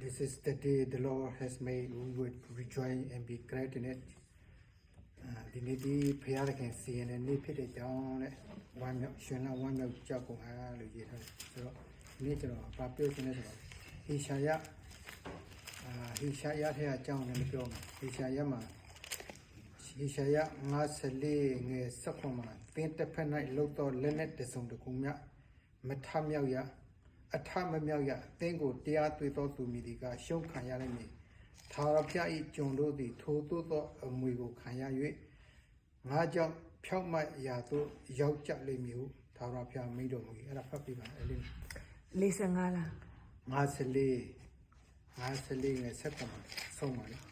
This is the day the Lord has made. We would rejoice and be glad in it. အာဒီနေ့ဒီဖရာသခင်စီရင်တဲ့နေ့ဖြစ်တဲ့ကြောင်းနဲ့ဝမ်းမြောက်ရှင်လန်းဝမ်းမြောက်ကြောက်ကုန်အားလို့ရေးထားတယ်ဆိုတော့ဒီနေ့ကျွန်တော်ဗာပြောချင်တဲ့ဆိုတော့ဟေရှာယအာဟေရှာယထဲအကြောင်းလည်းပြောမယ်ဟေရှာယမှာဟေရှာယ54ငယ်7မှာသင်တစ်ဖက်၌လှုပ်တော့လက်နဲ့တစုံတစ်ခုမြမထမြောက်ရ အထမမြောက်ရသင်ကိုတရားတွေ့သောသူမည်ဒီကရှုံးခံရလိမ့်မည်ထာဝရဘုရား၏ကျွန်တို့သည် ထိုသို့သောအမွေကိုခံရ၍ငါကြောင့်ဖြောက်မတ်ရာသို့ရောက်ကြလိမ့်မည်ဟုထာဝရဘုရားမိန့်တော်မူ၏အဲ့ဒါဖတ်ပြပါအဲ့ဒီ45လား54 54ငယ်ဆက်ပါဆုံးပါလေ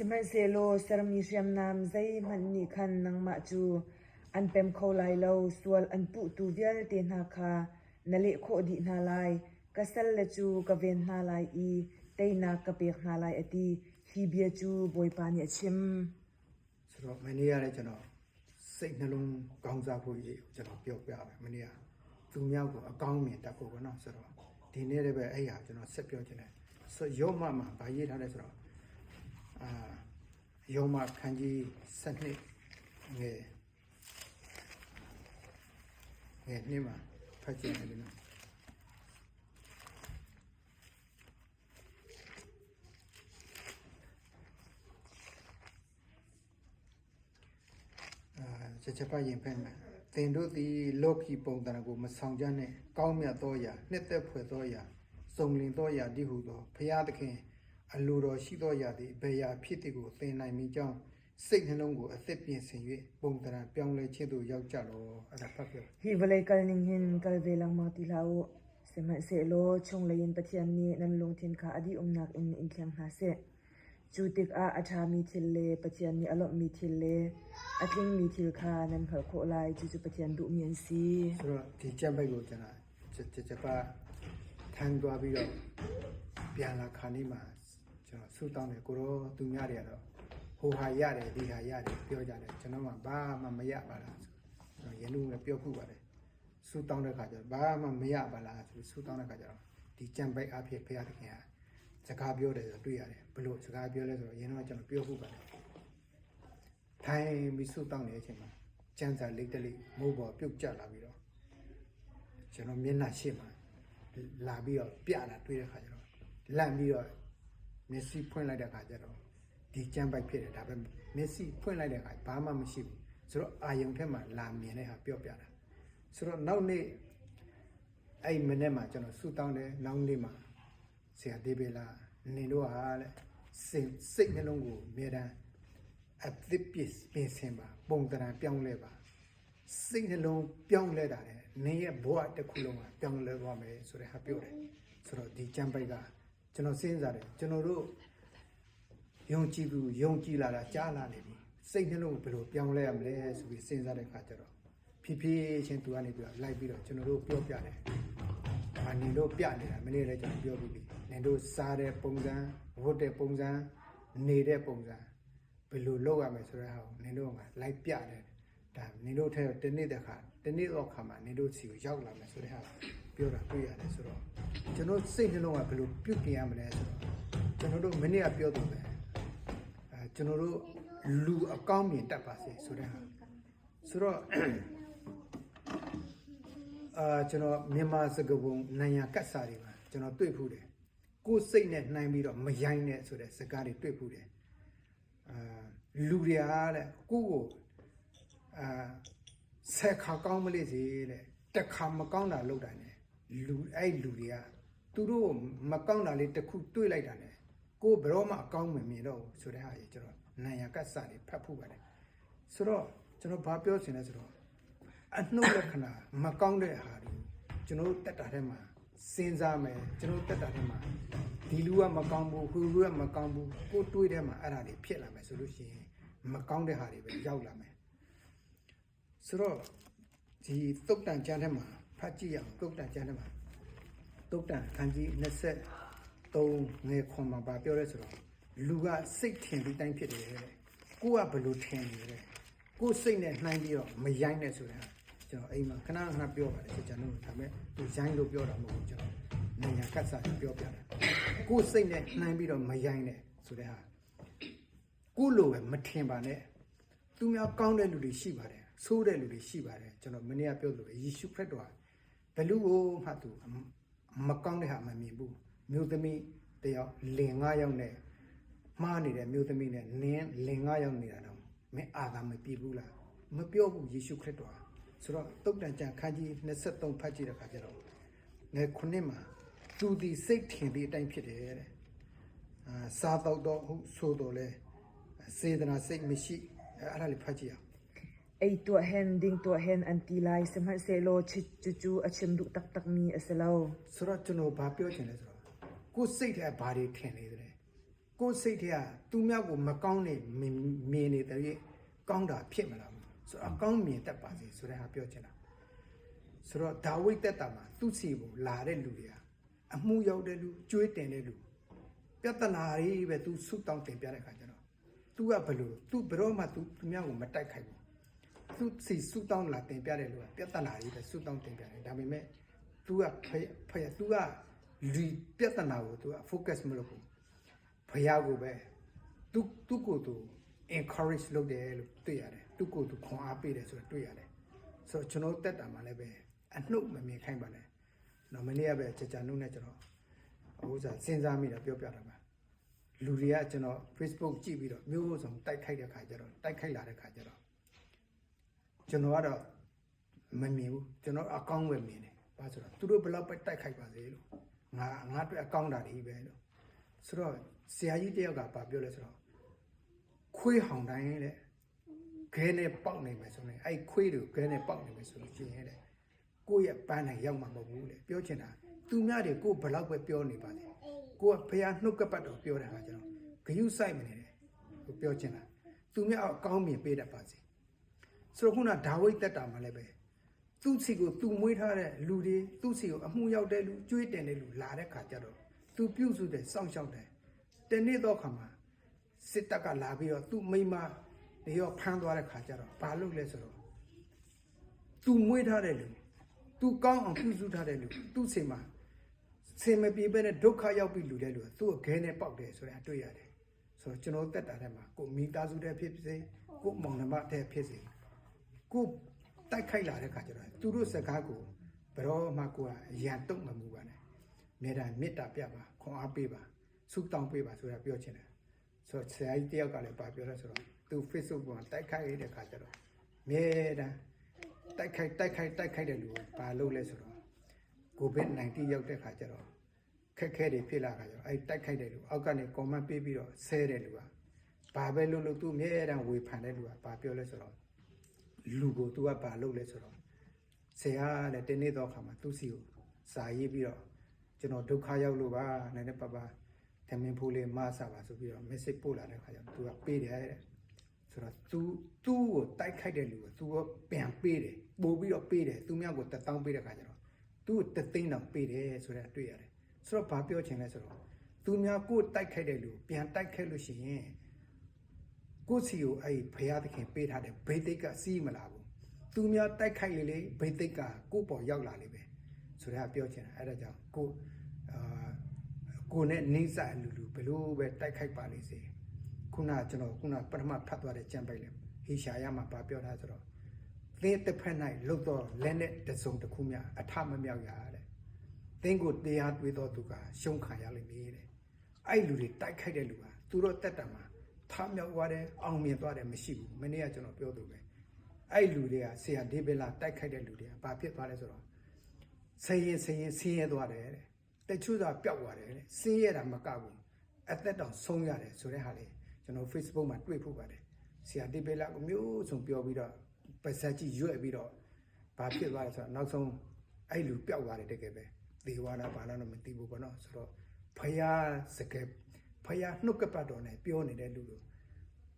simai se lo sermi shem nam zai man ni khan nang ma chu an pem kho lai lo sual an pu tu vial te na kha nale kho di na lai kasal le chu ka ven na lai i te na ka pe na lai ati hi bia chu boi pa ni achim ဆိုတော့မနေ့ကလည်းကျွန်တော်စိတ်နှလုံးကောင်းစားဖို့ရေးကျွန်တော်ပြောပြမယ်မနေ့ကသူမြောက်ကိုအကောင်းမြင်တတ်ဖို့ပေါ့နော်ဆိုတော့ဒီနေ့လည်းပဲအဲ့ဟာကျွန်တော်ဆက်ပြောချင်တယ်ဆိုရုံမှမှဗာရေးထားတယ်ဆိုတော့ အာယောမခန်းကြီး7နှစ်ငယ်ငယ်နှစ်မှာဖတ်ကြည့်တယ်နော်အာချက်ချက်ပတ်ရင်ဖက်မယ်သင်တို့သည်လောကီပုံတန်ကိုမဆောင်ကြနဲ့ကောင်းမြတ်သောအရာနှစ်သက်ဖွယ်သောအရာစုံလင်သောအရာတည်ဟုသောဖရာသခင် အလိုတော်ရှိသောအရာသည်ဘယ်ရာဖြစ်သည်ကိုသင်နိုင်မိကြောင်းစိတ်နှလုံးကိုအသက်ပြင်ဆင်၍ပုံတန်ပြောင်းလဲခြင်းသို့ရောက်ကြလောအဲ့ဒါဖတ်ပြော hi velai kal ning hin kal velang ma ti lao se ma se lo chung lein pathian ni nan lung thin kha adi umnak in in thleng ha se chutik a atha mi thil le pathian ni alo mi thil le atling mi thil kha nan khal kho lai chu chu pathian du mian si ဆိုတော့ဒီကြက်ဘိုက်ကိုကျွန်တော်ချက်ချက်ချက်ပါထမ်းသွားပြီးတော့ပြန်လာခါနေမှာ ကျွန်တော်ဆူတောင်းတယ်ကိုရောသူများတွေကတော့ဟိုဟာရတယ်ဒီဟာရတယ်ပြောကြတယ်ကျွန်တော်မှဘာမှမရပါလားဆိုတော့ရင်းနှီးလည်းပြောခုပါတယ်ဆူတောင်းတဲ့ခါကျတော့ဘာမှမရပါလားဆိုဆူတောင်းတဲ့ခါကျတော့ဒီကြံဘိုက်အဖြစ်ဖရာသခင်ကစကားပြောတယ်ဆိုတော့တွေ့ရတယ်ဘလို့စကားပြောလဲဆိုတော့ရင်းတော့ကျွန်တော်ပြောခုပါတယ်ထိုင်ပြီးဆုတောင်းနေတဲ့အချိန်မှာကျန်းစာလိတ်တလိမိုးပေါ်ပြုတ်ကျလာပြီးတော့ကျွန်တော်မျက်နှာရှေ့မှာလာပြီးတော့ပြလာတွေ့တဲ့ခါကျတော့လန့်ပြီးတော့ မျက်စိဖွင့်လိုက်တဲ့ခါကျတော့ဒီကျန်းပိုက်ဖြစ်တယ်ဒါပေမဲ့မျက်စိဖွင့်လိုက်တဲ့ခါဘာမှမရှိဘူးဆိုတော့အာယုံထက်မှာလာမြင်တဲ့ဟာပြောပြတာဆိုတော့နောက်နေ့အဲ့မနေ့မှာကျွန်တော်ဆုတောင်းတယ်နောက်နေ့မှာဆရာဒေးဘေလာနေတော့ဟာတဲ့စိတ်စိတ်နှလုံးကိုအမြဲတမ်းအသစ်ပစ္စပြင်ဆင်ပါပုံတရံပြောင်းလဲပါစိတ်နှလုံးပြောင်းလဲတာလေနင်းရဲ့ဘဝတစ်ခုလုံးကပြောင်းလဲသွားမယ်ဆိုတဲ့ဟာပြောတယ်ဆိုတော့ဒီကျမ်းပိုက်က ကျွန်တော်စဉ်းစားတယ်ကျွန်တော်တို့ယုံကြည်သူယုံကြည်လာတာကြားလာနေပြီစိတ်နှလုံးကိုဘယ်လိုပြောင်းလဲရမလဲဆိုပြီးစဉ်းစားတဲ့အခါကျတော့ဖြည်းဖြည်းချင်းသူကနေပြီးတော့လိုက်ပြီးတော့ကျွန်တော်တို့ပြောပြတယ်။အာနင်တို့ပြနေတာမနေ့လည်းကျွန်တော်ပြောပြီးပြီ။နင်တို့စားတဲ့ပုံစံဝတ်တဲ့ပုံစံနေတဲ့ပုံစံဘယ်လိုလုပ်ရမယ်ဆိုတဲ့ဟာကိုနင်တို့ကလိုက်ပြတယ်ဒါနင်တို့ထဲတနေ့တခါတနေ့တော့ခါမှာနင်တို့စီကိုရောက်လာမယ်ဆိုတဲ့ဟာ ပြောတာတွေ့ရတယ်ဆိုတော့ကျွန်တော်စိတ်နှလုံးကဘယ်လိုပြုတ်ပြင်ရမလဲဆိုတော့ကျွန်တော်တို့မနေ့ကပြောသူပဲအဲကျွန်တော်တို့လူအကောင်းမြင်တတ်ပါစေဆိုတဲ့ဟာဆိုတော့အာကျွန်တော်မြန်မာစကားပုံနိုင်ရကတ်စာတွေပါကျွန်တော်တွေ့ဖူးတယ်ကိုယ်စိတ်နဲ့နှိုင်းပြီးတော့မယိုင်းနဲ့ဆိုတဲ့စကားတွေတွေ့ဖူးတယ်အာလူတွေအားတဲ့ကိုယ့်ကိုအာဆက်ခါကောင်းမလို့စီတဲ့တစ်ခါမကောင်းတာလုပ်တာ ਨੇ လူအဲ့လူတွေကသူတို့မကောင်းတာလေးတစ်ခုတွေးလိုက်တာ ਨੇ ကိုယ်ဘယ်တော့မှအကောင်းမမြင်တော့ဘူးဆိုတဲ့ဟာကြီးကျွန်တော်နိုင်ရကတ်စာတွေဖတ်ဖို့ပါတယ်ဆိုတော့ကျွန်တော်ဘာပြောချင်လဲဆိုတော့အနှုတ်လက္ခဏာမကောင်းတဲ့ဟာတွေကျွန်တော်တို့တက်တာထဲမှာစဉ်းစားမယ်ကျွန်တော်တို့တက်တာထဲမှာဒီလူကမကောင်းဘူးဟိုလူကမကောင်းဘူးကိုယ်တွေးထဲမှာအဲ့ဒါတွေဖြစ်လာမယ်ဆိုလို့ရှိရင်မကောင်းတဲ့ဟာတွေပဲရောက်လာမယ်ဆိုတော့ဒီတုတ်တန်ကျမ်းထဲမှာ ဖတ်ကြည့်ရအောင်တုတ်တန်ကျမ်းထဲမှာတုတ်တန်ခန်းကြီး23ငယ်ခွန်မှာဗာပြောရဲဆိုတော့လူကစိတ်ထင်ပြီးတိုင်းဖြစ်တယ်တဲ့ကိုကဘယ်လိုထင်နေလဲကိုယ်စိတ်နဲ့နှိုင်းပြီးတော့မရိုင်းနဲ့ဆိုတာကျွန်တော်အိမ်မှာခဏခဏပြောပါတယ်ချက်ချာလို့ဒါပေမဲ့သူရိုင်းလို့ပြောတာမဟုတ်ဘူးကျွန်တော်နိုင်ငံကတ်စာပြောပြတယ်ကိုယ်စိတ်နဲ့နှိုင်းပြီးတော့မရိုင်းနဲ့ဆိုတဲ့ဟာကိုယ်လိုပဲမထင်ပါနဲ့သူများကောင်းတဲ့လူတွေရှိပါတယ်ဆိုးတဲ့လူတွေရှိပါတယ်ကျွန်တော်မနေ့ကပြောလို့ယေရှုခရစ်တော်ဘယ် လူကိုမှသူမကောင်းတဲ့ဟာမမြင်ဘူးမျိုးသမီးတယောက်လင်၅ယောက်နဲ့မှားနေတဲ့မျိုးသမီးနဲ့နင်းလင်၅ယောက်နေတာတော့မင်းအာသာမပြေဘူးလားမပြောဘူးယေရှုခရစ်တော်ဆိုတော့တုတ်တန်ကြံခန်းကြီး23ဖတ်ကြည့်တဲ့ခါကျတော့ငယ်ခုနှစ်မှာသူဒီစိတ်ထင်ပြီးအတိုင်းဖြစ်တယ်တဲ့အာစားတော့တော့ဟုတ်ဆိုတော့လေစေတနာစိတ်မရှိအဲ့ဒါလေးဖတ်ကြည့်အောင် ei tua hen ding tua hen an ti lai sem har se lo chi chu chu a chim du tak tak mi asalo ဆိုတော့ကျွန်တော်ဘာပြောချင်လဲဆိုတော့ကိုယ်စိတ်ထဲဘာတွေထင်နေတယ်ကိုယ်စိတ်ထဲကသူများကိုမကောင်းနေမြင်မြင်နေတဲ့ရဲ့ကောင်းတာဖြစ်မလားဆိုတော့အကောင်းမြင်တတ်ပါစေဆိုတဲ့ဟာပြောချင်တာဆိုတော့ဒါဝိဒ်တက်တာမှာသူ့စီကိုလာတဲ့လူတွေကအမှုရောက်တဲ့လူကြွေးတင်တဲ့လူပြဿနာတွေပဲသူဆုတောင်းတင်ပြတဲ့ခါကျတော့ तू ကဘယ်လို तू ဘယ်တော့မှ तू သူများကိုမတိုက်ခိုက်ဘူး သူစီဆူတောင်းလာတင်ပြတယ်လို့ပြဿနာကြီးပဲဆူတောင်းတင်ပြတယ်ဒါပေမဲ့ तू ကဖယဖယ तू ကလူပြဿနာကို तू က focus မလုပ်ဘူးဖယကိုပဲ तू तू ကို तू encourage လုပ်တယ်လို့တွေ့ရတယ် तू ကို तू ခွန်အားပေးတယ်ဆိုတော့တွေ့ရတယ်ဆိုတော့ကျွန်တော်တက်တာမှလည်းပဲအနှုတ်မမြင်ခိုင်းပါနဲ့နော်မနေ့ကပဲကြာကြာနှုတ်နဲ့ကျွန်တော်ဟိုစားစဉ်းစားမိတာပြောပြတာပါလူတွေကကျွန်တော် Facebook ကြည့်ပြီးတော့မျိုးစုံတိုက်ခိုက်တဲ့ခါကျတော့တိုက်ခိုက်လာတဲ့ခါကျတော့ ကျွန်တော်ကတော့မမြင်ဘူးကျွန်တော်အကောင်းပဲမြင်တယ်ဘာဆိုတော့သူတို့ဘယ်လောက်ပဲတိုက်ခိုက်ပါစေလို့ငါငါအတွက်အကောင်းတာတွေပဲလို့ဆိုတော့ဆရာကြီးတယောက်ကဘာပြောလဲဆိုတော့ခွေးဟောင်တိုင်းတဲ့ခဲနဲ့ပေါက်နေမယ်ဆိုရင်အဲ့ခွေးတွေခဲနဲ့ပေါက်နေမယ်ဆိုလို့ရှိရင်တဲ့ကိုယ့်ရဲ့ပန်းနိုင်ရောက်မှာမဟုတ်ဘူးလေပြောချင်တာသူများတွေကိုဘယ်လောက်ပဲပြောနေပါစေကိုကဖះနှုတ်ကပတ်တော်ပြောတဲ့အခါကျတော့ဂယုစိုက်မနေတယ်ကိုပြောချင်တာသူများအကောင်းမြင်ပေးတတ်ပါစေ ဆိုတော့ခုနဒါဝိဒ်တက်တာမှာလည်းပဲသူ့စီကိုသူမွေးထားတဲ့လူတွေသူ့စီကိုအမှုရောက်တဲ့လူကြွေးတင်တဲ့လူလာတဲ့ခါကျတော့သူပြုစုတယ်စောင့်ရှောက်တယ်တနေ့တော့ခါမှာစစ်တပ်ကလာပြီးတော့သူ့မိန်းမတွေရောဖမ်းသွားတဲ့ခါကျတော့ဘာလုပ်လဲဆိုတော့သူမွေးထားတဲ့လူသူကောင်းအောင်ပြုစုထားတဲ့လူသူ့စီမှာစင်မပြေပဲနဲ့ဒုက္ခရောက်ပြီးလူတဲ့လူကသူ့ကိုခဲနဲ့ပေါက်တယ်ဆိုတဲ့အတွေ့ရတယ်ဆိုတော့ကျွန်တော်တက်တာထဲမှာကိုမိသားစုတဲ့ဖြစ်စေကိုမောင်နှမတဲ့ဖြစ်စေ ကိုတိုက်ခိုက်လာတဲ့ခါကျတော့သူတို့စကားကိုဘယ်တော့မှကိုကအရန်တုံ့မမှုပါနဲ့မြေတာမေတ္တာပြပါခွန်အားပေးပါဆုတောင်းပေးပါဆိုတာပြောချင်တယ်ဆိုတော့ဆရာကြီးတယောက်ကလည်းပါပြောလဲဆိုတော့သူ Facebook ပေါ်မှာတိုက်ခိုက်ရတဲ့ခါကျတော့မြေတာတိုက်ခိုက်တိုက်ခိုက်တိုက်ခိုက်တဲ့လူကိုဘာလုပ်လဲဆိုတော့ COVID-19 ရောက်တဲ့ခါကျတော့ခက်ခဲတွေဖြစ်လာခါကျတော့အဲ့တိုက်ခိုက်တဲ့လူအောက်ကနေ comment ပေးပြီးတော့ဆဲတဲ့လူကဘာပဲလုပ်လို့သူအမြဲတမ်းဝေဖန်တဲ့လူကဘာပြောလဲဆိုတော့ လူကို तू ကဘာလုပ်လဲဆိုတော့ဆရာကလည်းတင်းနေတော့ခါမှာသူ့စီကိုစာရေးပြီးတော့ကျွန်တော်ဒုက္ခရောက်လို့ပါနည်းနည်းပါးပါဓမင်ဖိုးလေးမဆာပါဆိုပြီးတော့ message ပို့လာတဲ့ခါကျတော့ तू ကပေးတယ်တဲ့ဆိုတော့ तू သူ့ကိုတိုက်ခိုက်တဲ့လူကို तू ကပြန်ပေးတယ်ပို့ပြီးတော့ပေးတယ်သူများကိုတက်တောင်းပေးတဲ့ခါကျတော့ तू ကိုတက်သိန်းတောင်ပေးတယ်ဆိုတဲ့အတွေ့ရတယ်ဆိုတော့ဘာပြောချင်လဲဆိုတော့သူများကိုတိုက်ခိုက်တဲ့လူကိုပြန်တိုက်ခိုက်လို့ရှိရင် ကိုယ့်စီကိုအဲ့ဒီဘုရားသခင်ပေးထားတဲ့ဘိသိက်ကစီးမလာဘူးသူများတိုက်ခိုက်လေလေဘိသိက်ကကိုယ့်ပေါ်ရောက်လာလေပဲဆိုတော့ပြောချင်တာအဲ့ဒါကြောင့်ကိုအာကိုနဲ့နေစာလူလူဘလို့ပဲတိုက်ခိုက်ပါလိမ့်စေခုနကကျွန်တော်ခုနပထမဖတ်သွားတဲ့ကြံပိုက်လေဟေရှာယမှာဗာပြောထားဆိုတော့သင်တစ်ဖက်၌လှုပ်တော့လက်နဲ့တစုံတစ်ခုများအထမမြောက်ရတဲ့သင်ကိုတရားတွေးတော်သူကရှုံးခံရလိမ့်မည်တဲ့အဲ့လူတွေတိုက်ခိုက်တဲ့လူကသူတို့တက်တာမှာ ထမြောက်သွားတယ်အောင်မြင်သွားတယ်မရှိဘူးမနေ့ကကျွန်တော်ပြောသူပဲအဲ့လူတွေကဆရာဒေးဗလာတိုက်ခိုက်တဲ့လူတွေကဘာဖြစ်သွားလဲဆိုတော့ဆင်းရဲဆင်းရဲဆင်းရဲသွားတယ်တဲ့တချို့ကပျောက်သွားတယ်တဲ့ဆင်းရဲတာမကဘူးအသက်တောင်ဆုံးရတယ်ဆိုတဲ့ဟာလေးကျွန်တော် Facebook မှာတွေ့ဖို့ပါတယ်ဆရာဒေးဗလာကိုမျိုးစုံပြောပြီးတော့ပါစက်ကြီးရွက်ပြီးတော့ဘာဖြစ်သွားလဲဆိုတော့နောက်ဆုံးအဲ့လူပျောက်သွားတယ်တကယ်ပဲသေသွားတာဘာလို့လဲမသိဘူးပေါ့နော်ဆိုတော့ဖယားစကဲ ဖယားနှုတ်ကပတ်တော်နဲ့ပြောနေတဲ့လူတို့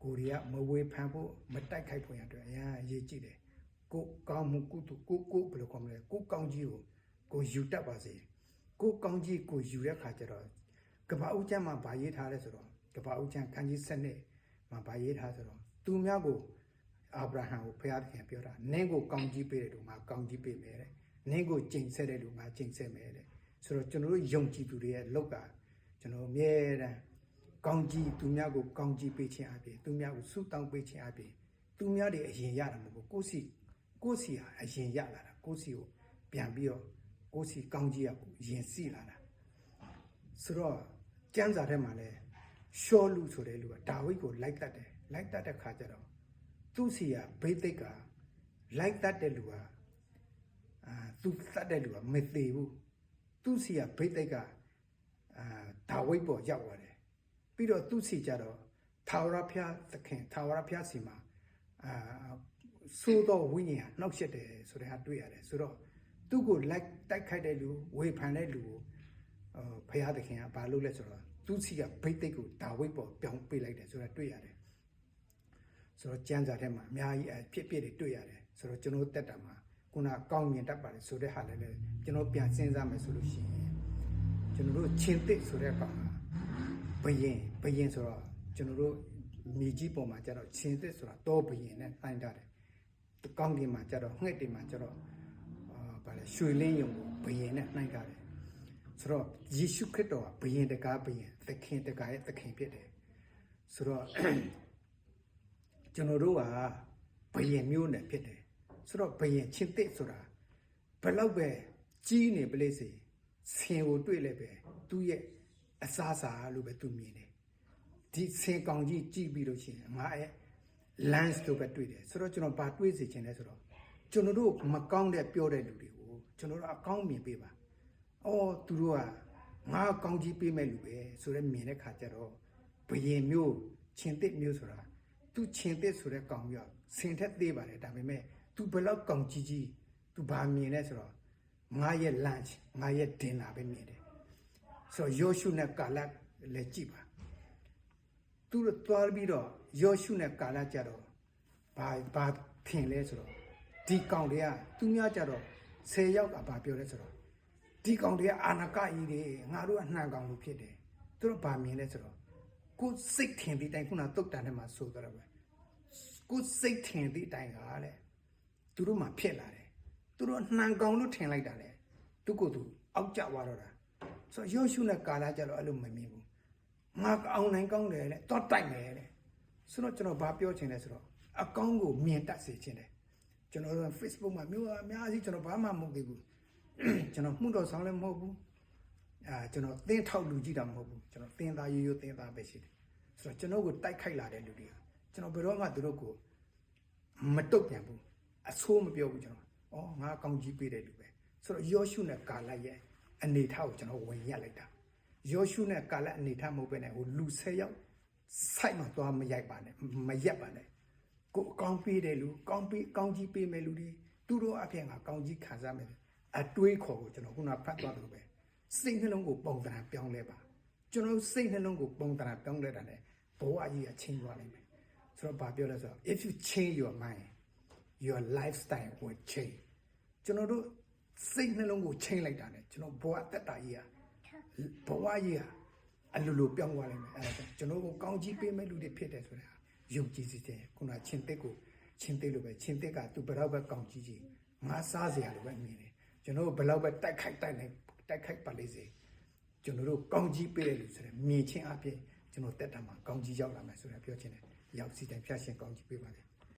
ကိုရီးယားမဝေဖန်ဖို့မတိုက်ခိုက်ဖို့ရအတွက်အရင်အရေးကြီးတယ်ကိုကောင်းမှုကုသကိုကိုဘယ်လိုကောင်းမလဲကိုကောင်းကြီးကိုကိုယူတတ်ပါစေကိုကောင်းကြီးကိုယူတဲ့ခါကျတော့ကပ္ပဦးကျမ်းမှာဗာရေးထားလဲဆိုတော့ကပ္ပဦးကျမ်းခန်းကြီး7နှစ်မှာဗာရေးထားဆိုတော့သူများကိုအာဗြဟံကိုဘုရားသခင်ပြောတာနင်းကိုကောင်းကြီးပေးတယ်လို့ငါကောင်းကြီးပေးမယ်တဲ့နင်းကိုကျင့်ဆက်တယ်လို့ငါကျင့်ဆက်မယ်တဲ့ဆိုတော့ကျွန်တော်တို့ယုံကြည်သူတွေရဲ့လောက်ကကျွန်တော်အမြဲတမ်း ကောင်းကြီးသူများကိုကောင်းကြီးပေးခြင်းအပြင်သူများကိုဆုတောင်းပေးခြင်းအပြင်သူများတွေအရင်ရတာမဟုတ်ဘူးကိုယ့်စီကိုယ့်စီဟာအရင်ရလာတာကိုယ့်စီကိုပြန်ပြီးတော့ကိုယ့်စီကောင်းကြီးရကိုရင်စီလာတာဆိုတော့ကျမ်းစာထဲမှာလဲရှောလူဆိုတဲ့လူကဒါဝိဒ်ကိုလိုက်တတ်တယ်လိုက်တတ်တဲ့ခါကျတော့သူ့စီကဘိသိက်ကလိုက်တတ်တဲ့လူကအာသူတတ်တဲ့လူကမသေးဘူးသူ့စီကဘိသိက်ကအာဒါဝိဒ်ပေါ်ရောက်သွားတယ် ပြီးတော့သူ့စီကြတော့သာဝရဖျားသခင်သာဝရဖျားစီမှာအာသိုးတော့ဝိညာဉ်ဟာနှောက်ရက်တယ်ဆိုတဲ့ဟာတွေ့ရတယ်ဆိုတော့သူ့ကိုလိုက်တိုက်ခိုက်တဲ့လူဝေဖန်တဲ့လူကိုအော်ဖရာသခင်ကဘာလုပ်လဲဆိုတော့သူစီကဘိတ်သိက်ကိုဒါဝိတ်ပေါ်ပြောင်းပေးလိုက်တယ်ဆိုတာတွေ့ရတယ်ဆိုတော့ကျမ်းစာထဲမှာအများကြီးအဖြစ်ဖြစ်တွေတွေ့ရတယ်ဆိုတော့ကျွန်တော်တက်တာမှာခုနကောင်းမြင်တတ်ပါတယ်ဆိုတဲ့ဟာလည်းလည်းကျွန်တော်ပြန်စဉ်းစားမယ်ဆိုလို့ရှိရင်ကျွန်တော်တို့ချင်းတစ်ဆိုတဲ့ကောင်က ဘယင်ဘယင်ဆိုတော့ကျွန်တော်တို့မြေကြီးပေါ်မှာကျတော့ချင်းတစ်ဆိုတာတောဘယင်နဲ့နှိုင်းထားတယ်ကောင်းကင်မှာကျတော့ငှက်တင်မှာကျတော့အာဗာလဲရွှေလင်းယုံကိုဘယင်နဲ့နှိုင်းထားတယ်ဆိုတော့ယေရှုခရစ်တော်ကဘယင်တကားဘယင်သခင်တကားရဲ့သခင်ဖြစ်တယ်ဆိုတော့ကျွန်တော်တို့ကဘယင်မျိုးနဲ့ဖြစ်တယ်ဆိုတော့ဘယင်ချင်းတစ်ဆိုတာဘယ်လောက်ပဲကြီးနေပလိစေဆင်ကိုတွေ့လဲပဲသူ့ရဲ့ အစားအစာလို့ပဲသူမြင်တယ်ဒီဆင်ကောင်ကြီးကြည့်ပြီးလို့ရှိရင်ငါရဲ့ lens တို့ပဲတွေ့တယ်ဆိုတော့ကျွန်တော်ဘာတွေးစေချင်လဲဆိုတော့ကျွန်တော်တို့မကောင်းတဲ့ပြောတဲ့လူတွေကိုကျွန်တော်တို့အကောင်းမြင်ပေးပါအော်သူတို့ကငါကောင်းကြီးပေးမဲ့လူပဲဆိုတော့မြင်တဲ့ခါကျတော့ဘယင်မျိုးချင်းတစ်မျိုးဆိုတာသူချင်းတစ်ဆိုတဲ့ကောင်မျိုးဆင်ထက်သေးပါတယ်ဒါပေမဲ့ तू ဘယ်လောက်ကောင်းကြီးကြီး तू ဘာမြင်လဲဆိုတော့ငါရဲ့ lunch ငါရဲ့ dinner ပဲမြင်တယ် ဆိုတော့ယောရှုနဲ့ကာလလည်းကြည့်ပါသူတို့သွားပြီးတော့ယောရှုနဲ့ကာလကြတော့ဘာဘာထင်လဲဆိုတော့ဒီကောင်တွေကသူများကြတော့10ယောက်ကဘာပြောလဲဆိုတော့ဒီကောင်တွေကအာနာကကြီးတွေငါတို့အနှံကောင်လို့ဖြစ်တယ်သူတို့ဗာမြင်လဲဆိုတော့ကိုယ်စိတ်ထင်ပြီးတိုင်းခုနတုတ်တန်ထဲမှာဆိုကြတော့ပဲကိုယ်စိတ်ထင်ပြီးတိုင်းကတဲ့သူတို့မှဖြစ်လာတယ်သူတို့အနှံကောင်လို့ထင်လိုက်တာလေသူကိုယ်သူအောက်ကျသွားတော့တာ ဆိုတော့ယောရှုနဲ့ကာလာကြတော့အဲ့လိုမမြင်ဘူးငါအောင်နိုင်ကောင်းတယ်လေတော့တိုက်မယ်လေဆိုတော့ကျွန်တော်ဘာပြောချင်လဲဆိုတော့အကောင်းကိုမြင်တတ်စေချင်တယ်ကျွန်တော်တို့ Facebook မှာမျိုးအများကြီးကျွန်တော်ဘာမှမဟုတ်သေးဘူးကျွန်တော်မှုတော်ဆောင်လည်းမဟုတ်ဘူးအာကျွန်တော်သင်းထောက်လူကြည့်တာမဟုတ်ဘူးကျွန်တော်သင်းသားရိုးရိုးသင်းသားပဲရှိတယ်ဆိုတော့ကျွန်တော်ကိုတိုက်ခိုက်လာတဲ့လူတွေကကျွန်တော်ဘယ်တော့မှသူတို့ကိုမတုတ်ပြန်ဘူးအဆိုးမပြောဘူးကျွန်တော်ဩငါကောင်းကြီးပေးတဲ့လူပဲဆိုတော့ယောရှုနဲ့ကာလရဲ့ အနေထားကိုကျွန်တော်ဝင်ရက်လိုက်တာယောရှုနဲ့ကာလအနေထားမဟုတ်ပဲနဲ့ဟိုလူ၁၀ယောက်စိုက်မှသွားမရိုက်ပါနဲ့မရက်ပါနဲ့ကိုအကောင်းပေးတယ်လူကောင်းပေးကောင်းကြီးပေးမယ်လူတွေသူတို့အဖြစ်ငါကောင်းကြီးခံစားမယ်အတွေးခေါ်ကိုကျွန်တော်ခုနဖတ်သွားတယ်လို့ပဲစိတ်နှလုံးကိုပုံသဏ္ဍာန်ပြောင်းလဲပါကျွန်တော်စိတ်နှလုံးကိုပုံသဏ္ဍာန်ပြောင်းလဲတာ ਨੇ ဘဝကြီးကချင်းသွားနိုင်မယ်ဆိုတော့ဗာပြောလဲဆိုတော့ if you change your mind your lifestyle will change ကျွန်တော်တို့ စိတ်နှလုံးကိုချိန်လိုက်တာ ਨੇ ကျွန်တော်ဘဝတက်တာကြီးကဘဝကြီးကအလိုလိုပြောင်းသွားနိုင်မယ်အဲ့ဒါကြောင့်ကျွန်တော်ကိုကောင်းကြီးပေးမဲ့လူတွေဖြစ်တယ်ဆိုတာယုံကြည်စေတယ်ခုနချင်းတက်ကိုချင်းတက်လို့ပဲချင်းတက်ကသူဘယ်တော့ပဲကောင်းကြီးကြီးငါစားစရာလိုပဲမြင်တယ်ကျွန်တော်တို့ဘယ်တော့ပဲတိုက်ခိုက်တိုက်နိုင်တိုက်ခိုက်ပါလိမ့်စေကျွန်တော်တို့ကောင်းကြီးပေးတယ်လို့ဆိုတယ်မြင်ချင်းအပြင်ကျွန်တော်တက်တာမှာကောင်းကြီးရောက်လာမယ်ဆိုတာပြောချင်တယ်ရောက်စီတိုင်းဖျက်ရှင်ကောင်းကြီးပေးပါလေ